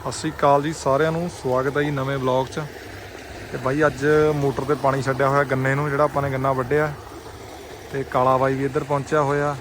ਸਤਿ ਸ਼੍ਰੀ ਅਕਾਲ ਜੀ ਸਾਰਿਆਂ ਨੂੰ ਸਵਾਗਤ ਹੈ ਜੀ ਨਵੇਂ ਵਲੌਗ 'ਚ। ਤੇ ਬਾਈ ਅੱਜ ਮੋਟਰ ਤੇ ਪਾਣੀ ਛੱਡਿਆ ਹੋਇਆ ਗੰਨੇ ਨੂੰ ਜਿਹੜਾ ਆਪਾਂ ਨੇ ਗੰਨਾ ਵੱਢਿਆ। ਤੇ ਕਾਲਾ ਬਾਈ ਵੀ ਇੱਧਰ ਪਹੁੰਚਿਆ ਹੋਇਆ।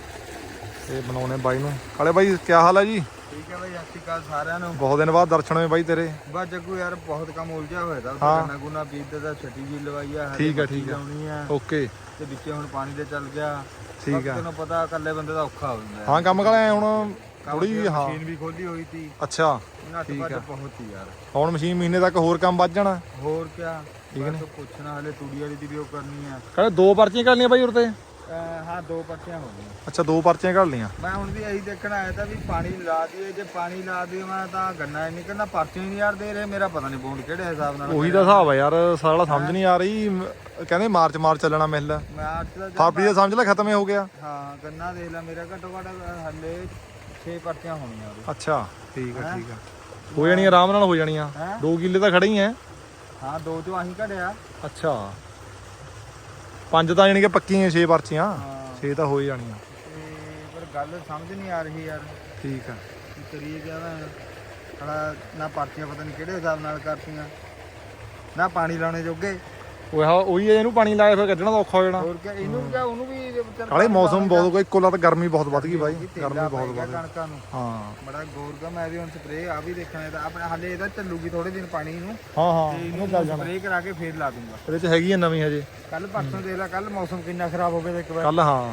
ਤੇ ਬਣਾਉਣੇ ਬਾਈ ਨੂੰ। ਕਾਲੇ ਬਾਈ ਕੀ ਹਾਲ ਹੈ ਜੀ? ਠੀਕ ਹੈ ਭਾਈ ਸਤਿ ਸ਼੍ਰੀ ਅਕਾਲ ਸਾਰਿਆਂ ਨੂੰ। ਬਹੁਤ ਦਿਨ ਬਾਅਦ ਦਰਸ਼ਨ ਹੋਏ ਬਾਈ ਤੇਰੇ। ਬਸ ਜੱਗੂ ਯਾਰ ਬਹੁਤ ਕੰਮ ਉਲਝਿਆ ਹੋਇਆ ਦਾ ਹਾਂ। ਗੰਨਾ ਗੁਨਾ ਬੀਜਦੇ ਦਾ ਛੱਟੀ ਜੀ ਲਵਾਈ ਆ ਠੀਕ ਮੱਕੀ ਠੀਕ ਆ। ਓਕੇ। ਤੇ ਵਿੱਚੇ ਹੁਣ ਪਾਣੀ ਦੇ ਚੱਲ ਗਿਆ। ਠੀਕ ਆ ਤੈਨੂੰ ਪਤਾ ਇਕੱਲੇ ਬੰਦੇ ਦਾ ਔਖਾ ਹੋ ਜਾਂਦਾ। ਹੈ। ਹਾਂ ਕੰਮ ਕਾਲੇ ਹੁਣ ਥੋੜੀ ਫਿਰ ਹਾਂ। ਮਸ਼ੀਨ ਵੀ ਖੋਲੀ ਹੋਈ ਸੀ। ਅੱਛਾ ਨੱਟ ਠੀਕ ਆ। ਬਹੁਤ ਹੀ ਯਾਰ। ਹੁਣ ਮਸ਼ੀਨ ਮਹੀਨੇ ਤੱਕ ਹੋਰ ਕੰਮ ਵੱਧ ਜਾਣਾ? ਹੋਰ ਕਿਆ? ਠੀਕ ਨੇ। ਬਸ ਪੁੱਛਣਾ ਹਲੇ ਤੂੜੀ ਵਾਲੀ ਦੀ ਵੀ ਉਹ ਕਰਨੀ ਆ। ਕਾਲੇ ਦੋ ਪਰਚੀਆਂ ਕਰਨੀਆਂ ਬਾਈ ਉਰਤੇ ਅਹ ਹਾਂ ਦੋ ਪੱਟੀਆਂ ਹੋ ਗਈਆਂ। ਅੱਛਾ ਦੋ ਪਰਚੀਆਂ ਕਰ ਲਈਆਂ। ਮੈਂ ਹੁਣ ਵੀ ਇਹੀ ਦੇਖਣ ਆਇਆ ਤਾਂ ਵੀ ਪਾਣੀ ਲਾ ਦਈਏ ਜੇ ਪਾਣੀ ਲਾ ਮੈਂ ਤਾਂ ਗੰਨਾ ਹੀ ਨਿਕਲਣਾ ਪਰਚੇ ਨਹੀਂ ਯਾਰ ਦੇ ਰਹੇ ਮੇਰਾ ਪਤਾ ਨਹੀਂ ਬੋਂਡ ਕਿਹੜੇ ਹਿਸਾਬ ਨਾਲ ਉਹੀ ਦਾ ਹਿਸਾਬ ਆ ਯਾਰ ਸਾਰਾ ਸਮਝ ਨਹੀਂ ਆ ਰਹੀ। ਮ- ਕਹਿੰਦੇ ਮਾਰਚ ਮਾਰਚ ਚੱਲਣਾ ਮਿਲ। ਮੈਂ ਅੱਜ ਦਾ ਫਰਵਰੀ ਦਾ ਸਮਝ ਲੈ ਖਤਮ ਹੀ ਹੋ ਗਿਆ। ਹਾਂ ਗੰਨਾ ਦੇਖ ਲੈ ਮੇਰਾ ਘੱਟੋ ਘੱਟ ਹੱਲੇ 6 ਪਰਚੀਆਂ ਹੋਣੀਆਂ ਉਹਦੇ। ਅੱਛਾ ਠੀਕ ਆ ਠੀਕ ਆ। ਹੋ ਜਾਣੀ ਆਰਾਮ ਨਾਲ ਹੋ ਜਾਣੀਆਂ। ਹੈਂ? 2 ਕਿੱਲੇ ਤਾਂ ਖੜੇ ਹੀ ਐ। ਹਾਂ ਦੋ ਚੋਂ ਆਹੀ ਘੜਿਆ। ਅੱਛਾ। ਪੰਜ ਤਾਂ ਜਾਣੀ ਕਿ ਪੱਕੀਆਂ 6 ਪਰਚੀਆਂ। ਹਾਂ। 6 ਤਾਂ ਹੋ ਹੀ ਜਾਣੀਆਂ। ਤੇ ਪਰ ਗੱਲ ਸਮਝ ਨਹੀਂ ਆ ਰਹੀ ਯਾਰ। ਠੀਕ ਆ। ਕੀ ਕਰੀਏ ਜ਼ਿਆਦਾ ਹਲਾ ਨਾ ਪਰਚੀਆਂ ਪਤਾ ਨਹੀਂ ਕਿਹੜੇ ਹਿਸਾਬ ਨਾਲ ਕਰਤੀਆਂ। ਨਾ ਪਾਣੀ ਲਾਉਣੇ ਜੋਗੇ। ਉਹ ਹਾਂ ਉਹੀ ਇਹਨੂੰ ਪਾਣੀ ਲਾਇਆ ਫਿਰ ਕੱਢਣਾ ਤਾਂ ਔਖਾ ਹੋ ਜਾਣਾ। ਹੋਰ ਕਿਆ ਇਹਨੂੰ ਕਿਆ ਉਹਨੂੰ ਵੀ ਵਿਚਾਰ ਕਾਲੇ ਮੌਸਮ ਬਹੁਤ ਕੋਈ ਇੱਕੋ ਲੱਤ ਗਰਮੀ ਬਹੁਤ ਵੱਧ ਗਈ ਬਾਈ ਗਰਮੀ ਬਹੁਤ ਵੱਧ ਗਈ। ਕਣਕਾਂ ਨੂੰ। ਹਾਂ। ਬੜਾ ਗੌਰ ਦਾ ਮੈਂ ਵੀ ਹੁਣ ਸਪਰੇ ਆ ਵੀ ਦੇਖਣਾ ਤਾਂ ਆਪਣੇ ਹਾਲੇ ਇਹਦਾ ਚੱਲੂਗੀ ਥੋੜੇ ਦਿਨ ਪਾਣੀ ਨੂੰ। ਹਾਂ ਹਾਂ ਇਹਨੂੰ ਚੱਲ ਜਾਣਾ। ਸਪਰੇ ਕਰਾ ਕੇ ਫੇਰ ਲਾ ਦੂੰਗਾ। ਇਹਦੇ ਚ ਹੈਗੀ ਐ ਨਵੀਂ ਹਜੇ। ਕੱਲ ਪਰਸੋਂ ਦੇਖ ਲੈ ਕੱਲ ਮੌਸਮ ਕਿੰਨਾ ਖਰਾਬ ਹੋ ਗਿਆ ਤੇ ਇੱਕ ਵਾਰ। ਕੱਲ ਹਾਂ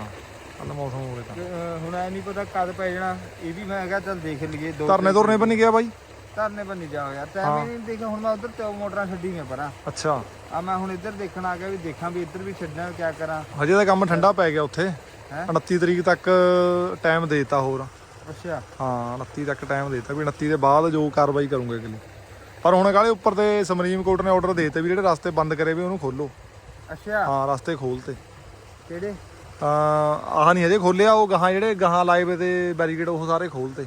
ਕੱਲ ਮੌਸਮ ਹੋ ਗਿਆ ਤਾਂ। ਤੇ, ਅਹ, ਹੁਣ ਐ ਨਹੀਂ ਪਤਾ ਕਦ ਪੈ ਜਾਣਾ ਇਹ ਵੀ ਮੈਂ ਕਿਹਾ ਚੱਲ ਦੇਖ ਲਈਏ ਦੋ ਧਰਨੇ ਧੁਰਨੇ ਪਰ ਨਹੀਂ ਗਿਆ ਬਾਈ। ਧਰਨੇ ਨਹੀਂ ਜਾ ਯਾਰ ਟਾਈਮ ਹੀ ਨਹੀਂ ਦੇਖਿਆ ਹੁਣ ਮੈਂ ਉਧਰ ਤੇ ਮੋਟਰਾਂ ਛੱਡੀ ਮੈਂ ਪਰਾਂ। ਅੱਛਾ। ਆ ਮੈਂ ਹੁਣ ਇੱਧਰ ਦੇਖਣ ਆ ਗਿਆ ਵੀ ਦੇਖਾਂ ਵੀ ਇੱਧਰ ਵੀ ਛੱਡਣਾ ਕਿਆ ਕਰਾਂ। ਹਜੇ ਤਾਂ ਕੰਮ ਠੰਡਾ ਪੈ ਗਿਆ ਉੱਥੇ। ਹੈਂ? 29 ਤਰੀਕ ਤੱਕ ਟਾਈਮ ਦੇਤਾ ਹੋਰ। ਅੱਛਾ। ਹਾਂ 29 ਤੱਕ ਟਾਈਮ ਦੇਤਾ। ਵੀ 29 ਦੇ ਬਾਅਦ ਜੋ ਕਾਰਵਾਈ ਕਰੂੰਗੇ ਅਗਲੀ। ਪਰ ਹੁਣ ਕਾਲੇ ਉੱਪਰ ਤੇ ਸੁਪਰੀਮ ਕੋਰਟ ਨੇ ਆਰਡਰ ਦੇਤੇ ਵੀ ਜਿਹੜੇ ਰਸਤੇ ਬੰਦ ਕਰੇ ਵੀ ਉਹਨੂੰ ਖੋਲੋ। ਅੱਛਾ। ਹਾਂ ਰਸਤੇ ਖੋਲਤੇ ਕਿਹੜੇ? ਤਾਂ ਆਹ ਨਹੀਂ ਹਜੇ ਖੋਲਿਆ ਉਹ ਗਾਹਾਂ ਜਿਹੜੇ ਗਾਹਾਂ ਲਾਏ ਵੇ ਤੇ ਬੈਰੀਕੇਡ ਉਹ ਸਾਰੇ ਖੋਲਤੇ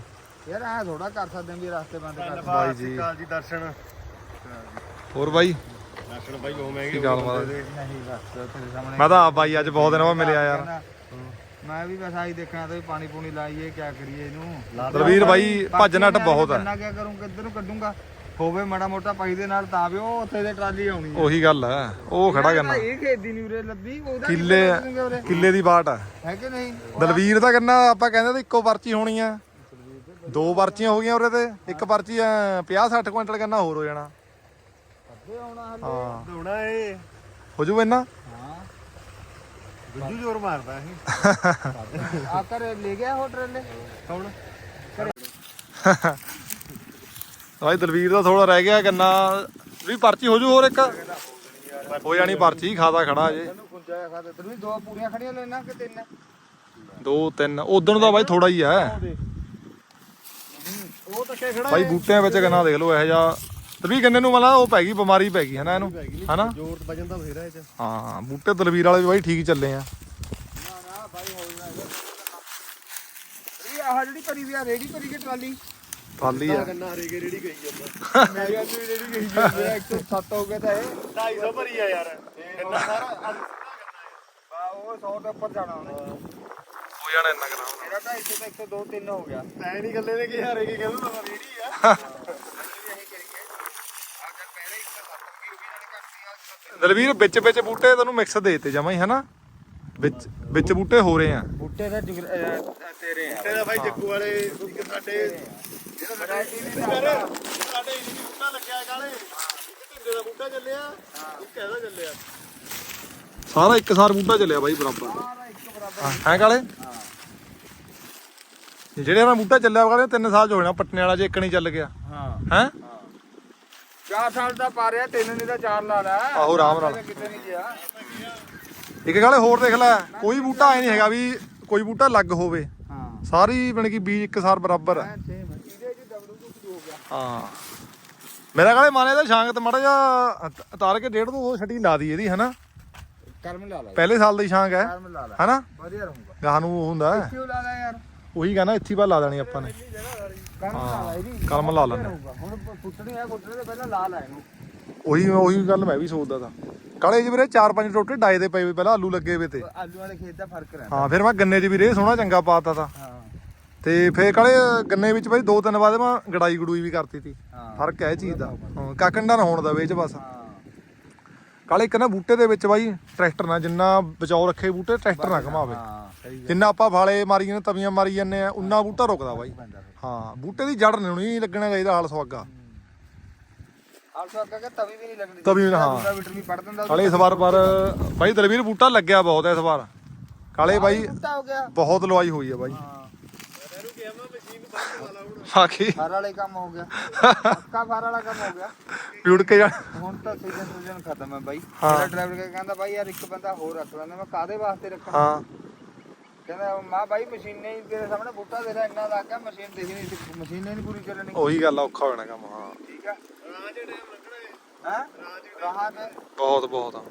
ਯਾਰ ਐ ਥੋੜਾ ਕਰ ਸਕਦੇ ਹਾਂ ਵੀ ਰਸਤੇ ਬੰਦ ਕਰ ਬਾਈ ਜੀ ਜੀ ਦਰਸ਼ਨ। ਹੋਰ ਬਾਈ? ਦਰਸ਼ਨ ਬਾਈ ਉਹ ਮਹਿੰਗੇ ਕੀ ਗੱਲ ਮਾਰ ਨਹੀਂ ਬਸ ਤੇਰੇ ਸਾਹਮਣੇ ਮੈਂ ਤਾਂ ਆਪ ਬਾਈ ਅੱਜ ਬਹੁਤ ਦਿਨ ਬਾਅਦ ਮਿਲਿਆ ਯਾਰ। ਮੈਂ ਵੀ ਬਸ ਆਹੀ ਦੇਖਣਾ ਤਾਂ ਪਾਣੀ ਪੂਣੀ ਲਾਈਏ ਕਿਆ ਕਰੀਏ ਇਹਨੂੰ। ਦਲਵੀਰ ਬਾਈ ਭੱਜ ਨੱਟ ਬਹੁਤ ਹੈ ਕੰਨਾ ਕਿਆ ਕਰੂੰ ਕਿੱਧਰ ਨੂੰ ਕੱਢੂੰਗਾ? ਹੋਵੇ ਮਾੜਾ ਮੋਟਾ ਪਾਈ ਦੇ ਨਾਲ ਤਾਂ ਵੀ ਉਹ ਉੱਥੇ ਦੇ ਟਰਾਲੀ ਆਉਣੀ ਹੈ ਉਹੀ ਗੱਲ ਹੈ ਉਹ ਖੜਾ ਕਰਨਾ। ਇਹ ਖੇਦੀ ਨਹੀਂ ਉਰੇ ਲੱਦੀ ਉਹਦਾ ਕਿੱਲੇ ਕਿੱਲੇ ਕਿੱਲੇ ਦੀ ਬਾਟ ਆ। ਹੈ ਕਿ ਨਹੀਂ? ਦਲਵੀਰ ਦਾ ਕਰਨਾ ਆਪਾਂ ਕਹਿੰਦੇ ਤਾਂ ਇੱਕੋ ਪਰਚੀ ਹੋਣੀ ਆ। ਦੋ ਪਰਚੀਆਂ ਹੋ ਗਈਆਂ ਉਰੇ ਤੇ ਇੱਕ ਪਰਚੀ 50 60 ਕੁਇੰਟਲ ਕਰਨਾ ਹੋਰ ਹੋ ਜਾਣਾ। ਅੱਧੇ ਆਉਣਾ ਹਲੇ ਹਾਂ। ਦੌੜਾ ਏ ਹੋ ਜੂ ਇੰਨਾ? ਹਾਂ। ਗੁੱਜੂ ਜ਼ੋਰ ਮਾਰਦਾ ਇਹ। ਆ ਕਰ ਲੈ ਗਿਆ ਹੋ ਟਰੇਲੇ? ਕੌਣ? ਭਾਈ ਦਲਵੀਰ ਦਾ ਥੋੜਾ ਰਹਿ ਗਿਆ ਗੰਨਾ ਵੀ ਪਰਚੀ ਹੋ ਜੂ ਹੋਰ ਇੱਕ? ਹੋ ਜਾਣੀ ਪਰਚੀ ਖਾਦਾ ਖੜਾ ਜੇ। ਦੋ ਪੂਰੀਆਂ ਖੜੀਆਂ ਲੈਣਾ ਕਿ ਤਿੰਨ? ਦੋ ਤਿੰਨ। ਉਦੋਂ ਦਾ ਬਾਈ ਥੋੜਾ ਹੀ ਆ। ਉਹ ਤਾਂ ਕਿਹ ਖੜਾ ਬਾਈ ਬੂਟਿਆਂ ਵਿੱਚ ਗੰਨਾ ਦੇਖ ਲਓ ਇਹੋ ਜਿਹਾ। ਤਵੀ ਗੰਨੇ ਨੂੰ ਮਤਲਬ ਉਹ ਪੈ ਗਈ ਬਿਮਾਰੀ ਪੈ ਗਈ ਹੈ ਨਾ ਇਹਨੂੰ ਹਨਾ? ਜ਼ੋਰ ਵਜਨ ਦਾ ਫੇਰਾ ਇਹ ਚ। ਹਾਂ ਬੂਟੇ ਦਲਵੀਰ ਵਾਲੇ ਵੀ ਬਾਈ ਠੀਕ ਚੱਲੇ ਆ। ਨਾ ਨਾ ਬਾਈ ਹੋ ਇਹ ਆਹ ਜਿਹੜੀ ਭਰੀ ਵੀ ਆ ਰੇੜੀ ਭਰੀ ਕੇ ਟਰਾਲੀ? ਖਾਲੀ ਆ। ਗੰਨਾ ਹਰੇ ਕੇ ਰੇੜੀ ਗਈ ਜਾਂਦਾ। ਅੱਜ ਵੀ ਰੇੜੀ ਗਈ ਜਾਂਦੀ ਹੈ 107 ਹੋ ਗਿਆ ਤਾਂ ਇਹ। 250 ਭਰੀ ਆ ਯਾਰ। ਗੰਨਾ ਸਾਰਾ ਬਾ ਉਹ 100 ਦੇ ਉੱਪਰ ਜਾਣਾ ਉਹਨੇ। ਹੋ ਜਾਣਾ ਇੰਨਾ ਕਰਾਉਣਾ ਮੇਰਾ ਤਾਂ ਇੱਥੇ ਤਾਂ 102 3 ਹੋ ਗਿਆ। ਐ ਨਹੀਂ ਗੱਲੇ ਨੇ ਕਿ ਹਰੇ ਕੇ ਕਹਿੰਦਾ ਤਾਂ ਰੇੜੀ ਆ। ਦਲਵੀਰ ਵਿੱਚ ਵਿੱਚ ਬੂਟੇ ਤੈਨੂੰ ਮਿਕਸ ਦੇਤੇ ਜਮਾ ਹੀ ਹਨਾ? ਵਿੱਚ ਵਿੱਚ ਬੂਟੇ ਹੋ ਰਹੇ ਆ। ਬੂਟੇ ਦਾ ਜਿਗਰ- ਅਹ, ਤੇਰੇ ਆ। ਤੇਰਾ ਬਾਈ ਜੱਗੂ ਵਾਲੇ ਇੱਕ ਸਾਡੇ ਜਿਹੜਾ ਸਾਡੇ ਸਾਡੇ ਇੱਕ ਬੂਟਾ ਲੱਗਿਆ ਕਾਲੇ ਢਿੰਡੇ ਦਾ ਬੂਟਾ ਚੱਲਿਆ ਇੱਕ ਇਹਦਾ ਚੱਲਿਆ। ਸਾਰਾ ਇੱਕ ਸਾਰ ਬੂਟਾ ਚੱਲਿਆ ਬਾਈ ਬਰਾਬਰ। ਸਾਰਾ ਇੱਕ ਬਰਾਬਰ। ਹਾਂ ਹੈ ਕਾਲੇ? ਹਾਂ ਜਿਹੜੇ ਨਾਲ ਬੂਟਾ ਚੱਲਿਆ ਕਾਲੇ 3 ਸਾਲ ਚ ਹੋ ਜਾਣਾ ਪੱਟਨੇ ਵਾਲਾ ਜੇ ਇੱਕ ਨਹੀਂ ਚੱਲ ਗਿਆ। ਹਾਂ। ਹੈ? ਚਾਰ ਸਾਲ ਦਾ ਪਾ ਰਿਹਾ ਤਿੰਨ ਨਹੀਂ ਤਾਂ ਚਾਰ ਲਾ ਲੈ ਆਹੋ, ਆਰਾਮ ਨਾਲ। ਕਿਤੇ ਨਹੀਂ ਗਿਆ। ਇੱਕ ਕਾਲੇ ਹੋਰ ਦੇਖ ਲੈ ਕੋਈ ਬੂਟਾ ਐ ਨਹੀਂ ਹੈਗਾ ਵੀ ਕੋਈ ਬੂਟਾ ਲੱਗ ਹੋਵੇ। ਹਾਂ। ਸਾਰੀ ਬਣ ਕੀ ਬੀਜ ਇੱਕ ਸਾਰ ਬਰਾਬਰ ਹੋ ਹਾਂ। ਮੇਰਾ ਕਾਲੇ ਮਾਨੇ ਦਾ ਸ਼ਾਂਗ ਤੇ ਮੜਾ ਜਾ ਤਾਰ ਕੇ ਡੇਢ ਤੋਂ ਛੱਡੀ ਲਾ ਦੀ ਇਹਦੀ ਹਨਾ? ਕਰਮ ਲਾ ਲੈ। ਪਹਿਲੇ ਸਾਲ ਦੀ ਸ਼ਾਂਗ ਹੈ ਕਰਮ ਲਾ ਲੈ। ਹਨਾ? ਵਧੀਆ ਰਹੂਗਾ। ਗਾਹ ਨੂੰ ਹੁੰਦਾ। ਹੈ। ਕਿਉਂ ਲਾ ਲੈ ਯਾਰ। ਉਹੀ ਕਹਿੰਦਾ ਇੱਥੇ ਬਾ ਲਾ ਦੇਣੀ ਆਪਾਂ ਨੇ। ਕਲਮ ਲਾ ਰਹੂਗਾ ਹੁਣ ਪੁੱਟਣੀ ਹੈ ਪੁੱਟਣੇ ਤੋਂ ਪਹਿਲਾਂ ਲਾ ਲੈ ਇਹਨੂੰ। ਉਹੀ ਉਹੀ ਗੱਲ ਮੈਂ ਵੀ ਸੋਚਦਾ ਤਾਂ। ਕਾਲੇ ਜੀ ਵੀਰੇ ਚਾਰ ਪੰਜ ਟੋਟੇ ਡਾਏ ਦੇ ਪਏ ਵੇ ਪਹਿਲਾਂ ਆਲੂ ਲੱਗੇ ਵੇ ਤੇ। ਆਲੂ ਵਾਲੇ ਖੇਤ ਦਾ ਫ਼ਰਕ ਰਹਿੰਦਾ। ਹਾਂ ਫਿਰ ਮੈਂ ਗੰਨੇ 'ਚ ਵੀ ਰੇ ਸੋਹਣਾ ਚੰਗਾ ਪਾਤਾ ਤਾਂ। ਹਾਂ। ਤੇ ਫੇਰ ਕਾਲੇ ਗੰਨੇ ਵਿੱਚ ਬਾਈ ਦੋ ਤਿੰਨ ਵਾਰ ਮੈਂ ਗੜਾਈ ਗੜੂਈ ਵੀ ਕਰਤੀ ਤੀ। ਫ਼ਰਕ ਹੈ ਚੀਜ਼ ਦਾ। ਹਾਂ ਕਾਕੰਡਾ ਨਾ ਹੋਣ ਦਾ ਵਿੱਚ ਬਸ। ਹਾਂ। ਕਾਲੇ ਇੱਕ ਨਾ ਬੂਟੇ ਦੇ ਵਿੱਚ ਬਾਈ ਟਰੈਕਟਰ ਨਾਲ ਜਿੰਨਾ ਬਚਾਓ ਰੱਖੇ ਬੂਟੇ ਟਰੈਕਟਰ ਨਾ ਘਮਾਵੇ। ਜਿੰਨਾ ਆਪਾਂ ਫਾਲੇ ਮਾਰੀ ਜਾਂਦੇ ਤਵੀਆਂ ਮਾਰੀ ਜਾਂਦੇ ਆ ਉਨਾ ਬੂਟਾ ਰੁਕਦਾ ਬਾਈ। ਹਾਂ ਬੂਟੇ ਦੀ ਜੜ ਨਹੀਂ ਲੱਗਣਾ ਚਾਹੀਦਾ ਹਾਲ ਸਵਾਗਾ ਤਵੀ ਵੀ ਨਹੀਂ ਲੱਗਣੀ ਤਵੀ ਵੀ ਨਾ, ਹਾਂ। ਕਾਲੇ ਇਸ ਵਾਰ ਪਰ ਬਾਈ ਦਲਵੀਰ ਬੂਟਾ ਲੱਗਿਆ ਬਹੁਤ ਹੈ ਇਸ ਵਾਰ। ਕਾਲੇ ਬਾਈ ਬਹੁਤ ਲਵਾਈ ਹੋਈ ਹੈ। ਬਾਈ ਫਾਰ ਵਾਲੇ ਕੰਮ ਹੋ ਗਿਆ। ਪੱਕਾ ਫਾਰ ਵਾਲਾ ਕੰਮ ਹੋ ਗਿਆ। ਵੀ ਉੜ ਕੇ ਜਾ ਹੁਣ ਤਾਂ ਸੀਜ਼ਨ ਸੀਜ਼ਨ ਖਤਮ ਹੈ ਬਾਈ। ਮੇਰਾ ਡਰਾਈਵਰ ਕਹਿੰਦਾ ਬਾਈ ਯਾਰ ਇੱਕ ਬੰਦਾ ਹੋਰ ਰੱਖ ਲੈਂਦਾ ਮੈਂ ਕਾਦੇ ਵਾਸਤੇ ਰੱਖਣਾ? ਹਾਂ। ਕਹਿੰਦਾ ਮਾਂ ਬਾਈ ਮਸ਼ੀਨੇ ਹੀ ਤੇਰੇ ਸਾਹਮਣੇ ਬੂਟਾ ਤੇਰਾ ਇੰਨਾ ਲੱਗ ਗਿਆ ਮਸ਼ੀਨ ਦੇਖੀ ਨਹੀਂ ਮਸ਼ੀਨੇ ਨਹੀਂ ਪੂਰੀ ਚੱਲਣੀ। ਉਹੀ ਗੱਲ ਆ ਔਖਾ ਹੋਣਾ ਕੰਮ ਹਾਂ। ਠੀਕ ਆ? ਹਾਂ? ਰਾਹ ਤੇ? ਬਹੁਤ ਬਹੁਤ ਆ।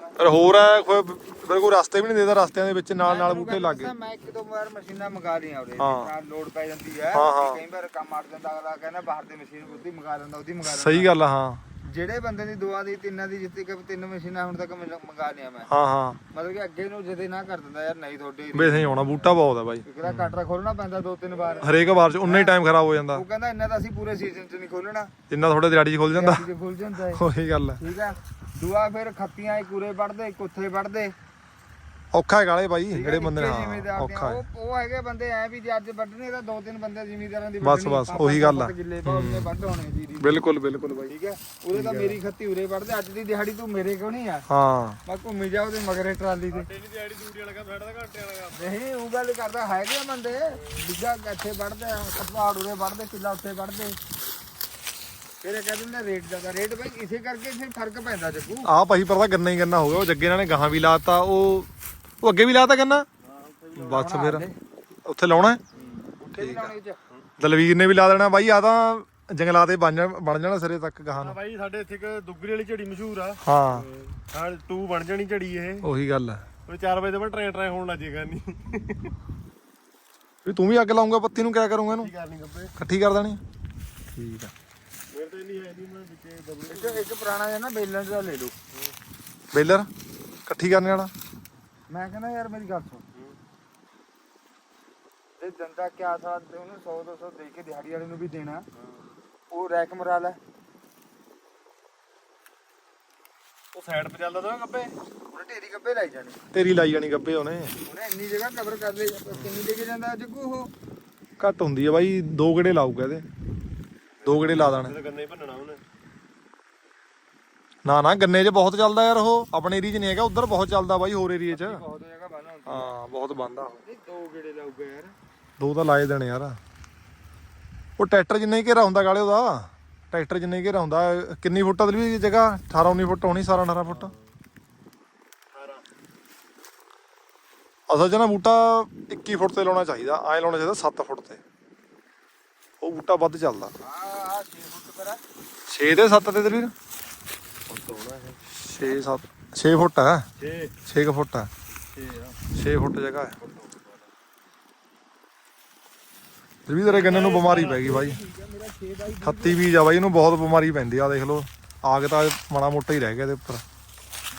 ਮੈਂ। ਪਰ ਹੋਰ ਹੈ ਕੋਈ ਫਿਰ ਕੋਈ ਰਸਤੇ ਵੀ ਨਹੀਂ ਦੇਦਾ ਰਸਤਿਆਂ ਦੇ ਵਿੱਚ ਨਾਲ ਨਾਲ ਬੂਟੇ ਲੱਗ ਗਏ। ਮੈਂ ਇੱਕ ਦੋ ਵਾਰ ਮਸ਼ੀਨਾਂ ਮੰਗਾ ਲਈਆਂ ਉਹਦੇ ਹਾਂ। ਨਾਲ ਲੋਡ ਪੈ ਜਾਂਦੀ ਹੈ ਹਾਂ, ਹਾਂ। ਕਈ ਵਾਰ ਕੰਮ ਅੜ ਜਾਂਦਾ ਅਗਲਾ ਕਹਿੰਦਾ ਬਾਹਰ ਦੀ ਮਸ਼ੀਨ ਉਹਦੀ ਮੰਗਾ ਲੈਂਦਾ ਉਹਦੀ ਮੰਗਾ ਲੈਂਦਾ। ਸਹੀ ਗੱਲ ਆ ਹਾਂ। ਜਿਹੜੇ ਬੰਦੇ ਦੀ ਦੁਆ ਦੀ ਤਿੰਨਾਂ ਦੀ ਜਿੱਤੇ ਕਿ ਤਿੰਨ ਮਸ਼ੀਨਾਂ ਹੁਣ ਤੱਕ ਮੈਂ ਮੰਗਾ ਲਿਆ ਮੈਂ। ਹਾਂ ਹਾਂ। ਮਤਲਬ ਕਿ ਅੱਗੇ ਨੂੰ ਜਦੇ ਨਾ ਕਰ ਦਿੰਦਾ ਯਾਰ ਨਹੀਂ ਤੁਹਾਡੇ ਵੈਸੇ ਹੀ ਆਉਣਾ ਬੂਟਾ ਬਹੁਤ ਆ ਬਾਈ। ਇਕਰਾ ਕਟਰਾ ਖੋਲਣਾ ਪੈਂਦਾ ਦੋ ਤਿੰਨ ਵਾਰ। ਹਰੇਕ ਵਾਰ ਚ ਉਨਾ ਹੀ ਟਾਈਮ ਖਰਾਬ ਹੋ ਜਾਂਦਾ। ਉਹ ਕਹਿੰਦਾ ਇੰਨਾ ਤਾਂ ਅਸੀਂ ਪੂਰੇ ਸੀਜ਼ਨ 'ਚ ਨਹੀਂ ਖੋਲਣਾ। ਜਿੰਨਾ ਤੁਹਾਡੇ ਦਿਹਾੜੀ ਚ ਖੁੱਲ ਜਾਂਦਾ। ਜੇ ਖੁੱਲ ਜਾਂਦਾ ਹੈ ਉਹੀ ਗੱਲ ਹੈ ਠੀਕ ਆ? ਦੁਆ ਫਿਰ ਖੱਤੀਆਂ ਇਹ ਕੂਰੇ ਵੜਦੇ ਕੁੱਥੇ ਵੜਦੇ ਔਖਾ ਹੈ ਕਾਲੇ ਬਾਈ ਜਿਹੜੇ ਬੰਦੇ ਨੇ ਨਿੱਕੇ ਹਾਂ ਜ਼ਿਮੀਂਦਾਰ ਨੇ, ਔਖਾ ਹੈ। ਉਹ ਹੈਗੇ ਬੰਦੇ ਐ ਵੀ ਜੇ ਅੱਜ ਵੱਢਣੇ ਤਾਂ ਦੋ ਤਿੰਨ ਬੰਦੇ ਜ਼ਿਮੀਦਾਰਾਂ ਦੀ ਬਸ, ਬਸ, ਉਹੀ ਗੱਲ ਆ। ਗਿੱਲੇ ਵੱਢ ਹੋਣੇ ਜੀ ਬਿਲਕੁਲ ਬਿਲਕੁਲ ਬਾਈ। ਠੀਕ ਹੈ? ਉਰੇ ਤਾਂ ਮੇਰੀ ਖੱਤੀ ਉਰੇ ਵੱਢਦੇ ਅੱਜ ਦੀ ਦਿਹਾੜੀ ਤੂੰ ਮੇਰੇ ਕਿਉਂ ਨਹੀਂ ਆ? ਹਾਂ। ਮੈਂ ਘੁੰਮੀ ਜਾ ਉਹਦੇ ਮਗਰੇ ਟਰਾਲੀ ਤੇ। ਤੇਰੀ ਦਿਹਾੜੀ ਦੂੜੀ ਵਾਲਾ ਕੰਮ ਤਾਂ ਘੰਟੇ ਵਾਲਾ ਕੰਮ। ਨਹੀਂ ਉਹ ਗੱਲ ਕਰਦਾ ਹੈਗੇ ਬੰਦੇ। ਬਿੱਗਾ ਇੱਥੇ ਵੱਢਦੇ ਆ ਕਪਾੜ ਉਰੇ ਵੱਢਦੇ ਕਿੱਲਾ ਉੱਥੇ ਵੱਢਦੇ। ਫਿਰ ਇਹ ਕਹਿੰਦੇ ਨੇ ਰੇਟ ਜ਼ਿਆਦਾ। ਰੇਟ ਬਈ ਇਸੇ ਕਰਕੇ ਫਿਰ ਫ਼ਰਕ ਪੈਂਦਾ ਜੱਗੂ। ਆ ਭਾਈ ਪਰਦਾ ਗੰਨਾ ਹੀ ਗੰਨਾ ਹੋ ਗਿਆ ਉਹ ਜੱਗੇ ਇਹਨਾਂ ਨੇ ਗਾਹਾਂ ਵੀ ਲਾਤਾ ਉਹ ਉਹ ਅੱਗੇ ਵੀ ਲਾਤਾ ਗੰਨਾ ਬਸ ਫਿਰ। ਉੱਥੇ ਲਾਉਣਾ ਹੈ? ਉੱਥੇ ਵੀ ਲਾਉਣੇ ਚ। ਦਲਵੀਰ ਨੇ ਵੀ ਲਾ ਦੇਣਾ। ਬਾਈ ਆ ਤਾਂ ਜੰਗਲਾਤ ਦੇ ਬਣ ਜਾਣ ਬਣ ਜਾਣਾ ਸਿਰੇ ਤੱਕ ਗਾਹਾਂ ਹਾਂ ਨੂੰ ਬਾਈ ਸਾਡੇ ਇੱਥੇ ਇੱਕ ਦੁੱਗਰੀ ਵਾਲੀ ਝੜੀ ਮਸ਼ਹੂਰ ਆ। ਹਾਂ। ਹਾਂ 2 ਬਣ ਜਾਣੀ ਝੜੀ ਇਹ। ਉਹੀ ਗੱਲ ਹੈ ਉਹ 4 ਵਜੇ ਤੋਂ ਟ੍ਰੇਨ ਟ੍ਰੇਨ ਹੋਣ ਲੱਜੇਗਾ ਨਹੀਂ ਵੀ ਤੂੰ ਵੀ ਅੱਗ ਲਾਉਂਗਾ ਪੱਤੀ ਨੂੰ ਕਿਆ ਕਰੂੰਗਾ ਇਹਨੂੰ? ਕੀ ਕਰਨੀ ਗੱਬੇ? ਇਕੱਠੀ ਕਰ ਦੇਣੀ। ਠੀਕ ਆ। ਮੇਰੇ ਤਾਂ ਇੰਨੀ ਹੈ ਨਹੀਂ ਮੈਂ ਵਿੱਚੇ ਦਬਲੇ ਇੱਕ ਇੱਕ ਪੁਰਾਣਾ ਜਿਹਾ ਨਾ ਬੇਲਣ ਦਾ ਲੈ ਲਓ। ਬੇਲਰ? ਇਕੱਠੀ ਕਰਨ ਵਾਲਾ? ਮੈਂ ਕਹਿੰਦਾ ਯਾਰ ਮੇਰੀ ਗੱਲ ਸੁਣ। ਇਹ ਦੰਦਾ ਕਿਆ ਥਾ ਤੇ ਉਹਨੂੰ 100 200 ਦੇ ਕੇ ਦਿਹਾੜੀ ਵਾਲੇ ਨੂੰ ਵੀ ਦੇਣਾ। ਉਹ ਰੈਕ ਮਰਾ ਲੈ। ਉਹ ਸਾਈਡ 'ਤੇ ਚੱਲਦਾ ਤਾਂ ਗੱਬੇ। ਉਹਨੇ ਢੇਰੀ ਕੱਪੇ ਲਾਈ ਜਾਣੀ। ਤੇਰੀ ਲਾਈ ਜਾਣੀ ਗੱਬੇ ਉਹਨੇ। ਉਹਨੇ ਇੰਨੀ ਜਗ੍ਹਾ ਕਵਰ ਕਰ ਲਈ ਕਿੰਨੀ ਦੇ ਕੇ ਜਾਂਦਾ ਜੱਗੂ ਉਹ? ਘੱਟ ਹੁੰਦੀ ਆ ਬਾਈ ਦੋ ਗੇੜੇ ਲਾਊਗਾ ਇਹਦੇ। ਦੋ ਗੇੜੇ ਲਾ ਦੇਣੇ। ਤੇ ਗੰਨੇ ਹੀ ਭੰਨਣਾ ਉਹਨੇ। ਨਾ ਨਾ ਗੰਨੇ 'ਚ ਬਹੁਤ ਚੱਲਦਾ ਯਾਰ ਉਹ। ਆਪਣੇ ਏਰੀਆ 'ਚ ਨਹੀਂ ਹੈਗਾ ਉਧਰ ਬਹੁਤ ਚੱਲਦਾ ਬਾਈ ਹੋਰ ਏਰੀਆ 'ਚ। ਬਹੁਤ ਜਗ੍ਹਾ ਬੰਨ ਹੁੰਦੀ ਹਾਂ ਬਹੁਤ ਬੰਦਾ ਨਹੀਂ ਦੋ ਗੇੜੇ ਲਾਊਗਾ ਯਾਰ। ਦੋ ਤਾਂ ਲਾਏ ਦੇਣੇ ਯਾਰ। ਉਹ ਟਰੈਕਟਰ ਜਿੰਨਾ ਹੀ ਘੇਰਾ ਹੁੰਦਾ ਕਾਲੇ ਉਹਦਾ। ਟਰੈਕਟਰ ਜਿੰਨਾ ਹੀ ਘੇਰਾ ਹੁੰਦਾ ਕਿੰਨੀ ਫੁੱਟ ਆ ਵੀ ਜਗ੍ਹਾ? 18 19 ਫੁੱਟ ਹੋਣੀ ਸਾਰਾ 18 ਫੁੱਟ। ਅਸਲ 'ਚ ਨਾ ਬੂਟਾ 21 ਫੁੱਟ ਤੇ ਲਾਉਣਾ ਚਾਹੀਦਾ ਐ ਲਾਉਣਾ ਚਾਹੀਦਾ 7 ਫੁੱਟ ਤੇ। ਉਹ ਬੂਟਾ ਵੱਧ ਚੱਲਦਾ। ਆ ਆ 6 ਫੁੱਟ ਪਰ 6 ਤੇ 7 ਤੇ ਦਲਵੀਰ 6 7 6 ਫੁੱਟ ਹੈ 6 6 ਫੁੱਟ ਹੈ 6 ਆ 6 ਫੁੱਟ ਜਗ੍ਹਾ ਹੈ। ਦਲਵੀਰ ਤੇਰੇ ਗੰਨੇ ਨੂੰ ਬਿਮਾਰੀ ਪੈ ਗਈ ਬਾਈ। ਠੀਕ ਹੈ ਮੇਰਾ 6 ਬਾਈ ਖੱਤੀ ਬੀਜ ਆ ਬਾਈ ਇਹਨੂੰ ਬਹੁਤ ਬਿਮਾਰੀ ਪੈਂਦੀ ਆ ਦੇਖ ਲਓ। ਆਗ ਤਾਂ ਮਾੜਾ ਮੋਟਾ ਹੀ ਰਹਿ ਗਿਆ ਇਹਦੇ ਉੱਪਰ।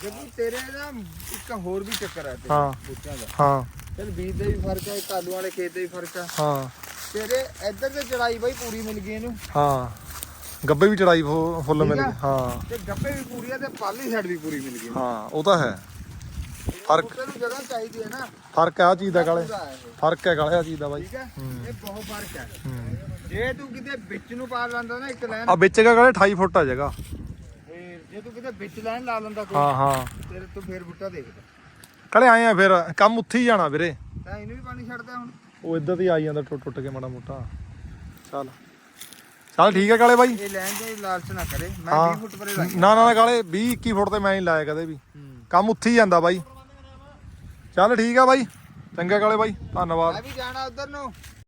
ਜੱਗੂ ਤੇਰੇ ਨਾ ਇੱਕ ਹੋਰ ਵੀ ਚੱਕਰ ਤੇਰੇ ਹਾਂ। ਬੂਟਿਆਂ ਦਾ। ਹਾਂ। ਚਲ ਬੀਜ ਦਾ ਵੀ ਫ਼ਰਕ ਹੈ ਕਾਲੂ ਵਾਲੇ ਖੇਤ ਦਾ ਵੀ ਫ਼ਰਕ ਹੈ ਹਾਂ। ਤੇਰੇ ਇੱਧਰ ਤੇ ਚੜਾਈ ਬਾਈ ਪੂਰੀ ਮਿਲ ਗਈ ਇਹਨੂੰ। ਹਾਂ। ਗੱਬੇ ਵੀ ਚੜਾਈ ਫੁੱਲ ਮਿਲ ਆ। ਗਈ ਹਾਂ। ਤੇ ਗੱਪੇ ਵੀ ਪੂਰੀ ਹੈ ਤੇ ਪਾਲੀ ਸਾਈਡ ਵੀ ਪੂਰੀ ਮਿਲ ਗਈ। ਹਾਂ ਉਹ ਤਾਂ ਹੈ। ਫਰਕ- ਬੂਟੇ ਨੂੰ ਜਗ੍ਹਾ ਚਾਹੀਦੀ ਹੈ ਨਾ। ਫ਼ਰਕ ਆ ਚੀਜ਼ ਦਾ ਕਾਲੇ ਪੂਰਾ ਹੈ ਇਹ, ਫ਼ਰਕ ਹੈ ਕਾਲੇ ਆ ਚੀਜ਼ ਦਾ ਬਾਈ। ਠੀਕ ਹੈ। ਇਹ ਬਹੁਤ ਫ਼ਰਕ ਹੈ। ਜੇ ਤੂੰ ਕਿਤੇ ਵਿੱਚ ਨੂੰ ਪਾ ਲੈਂਦਾ ਨਾ ਇੱਕ ਲਾਈਨ ਆ ਵਿੱਚ ਕਾ ਕਾਲੇ 28 ਫੁੱਟ ਆ ਜਗ੍ਹਾ। ਫੇਰ ਜੇ ਤੂੰ ਕਿਤੇ ਵਿੱਚ ਲਾਈਨ ਲਾ ਲੈਂਦਾ ਕੋਈ ਹਾਂ ਹਾਂ। ਤੇਰੇ ਤੂੰ ਫੇਰ ਬੂਟਾ ਦੇਖਦਾ ਕਾਲੇ ਆਏ ਆ ਫਿਰ ਕੰਮ ਉੱਥੇ ਹੀ ਜਾਣਾ ਵੀਰੇ। ਤਾਂ ਇਹਨੂੰ ਵੀ ਪਾਣੀ ਛੱਡਦਾ ਹੁਣ। ਉਹ ਇੱਧਰ ਤੇ ਆ ਜਾਂਦਾ ਟੁੱਟ ਟੁੱਟ ਕੇ ਮਾੜਾ ਮੋਟਾ। ਚੱਲ। ਚੱਲ ਠੀਕ ਹੈ ਕਾਲੇ ਬਾਈ। ਇਹ ਲਾਈਨ ਦੇ ਲਾਲਚ ਨਾ ਕਰੇ ਮੈਂ ਹਾਂ। 20 ਫੁੱਟ ਪਰੇ ਨਾ ਨਾ ਨਾ ਕਾਲੇ 20 21 ਫੁੱਟ ਤੇ ਮੈਂ ਨਹੀਂ ਲਾਇਆ ਕਦੇ ਵੀ। ਕੰਮ ਉੱਥੇ ਹੀ ਜਾਂਦਾ ਬਾਈ। ਚੱਲ ਠੀਕ ਆ ਬਾਈ। ਚੰਗਾ ਕਾਲੇ ਬਾਈ ਧੰਨਵਾਦ। ਮੈਂ ਵੀ ਜਾਣਾ ਉਧਰ ਨੂੰ।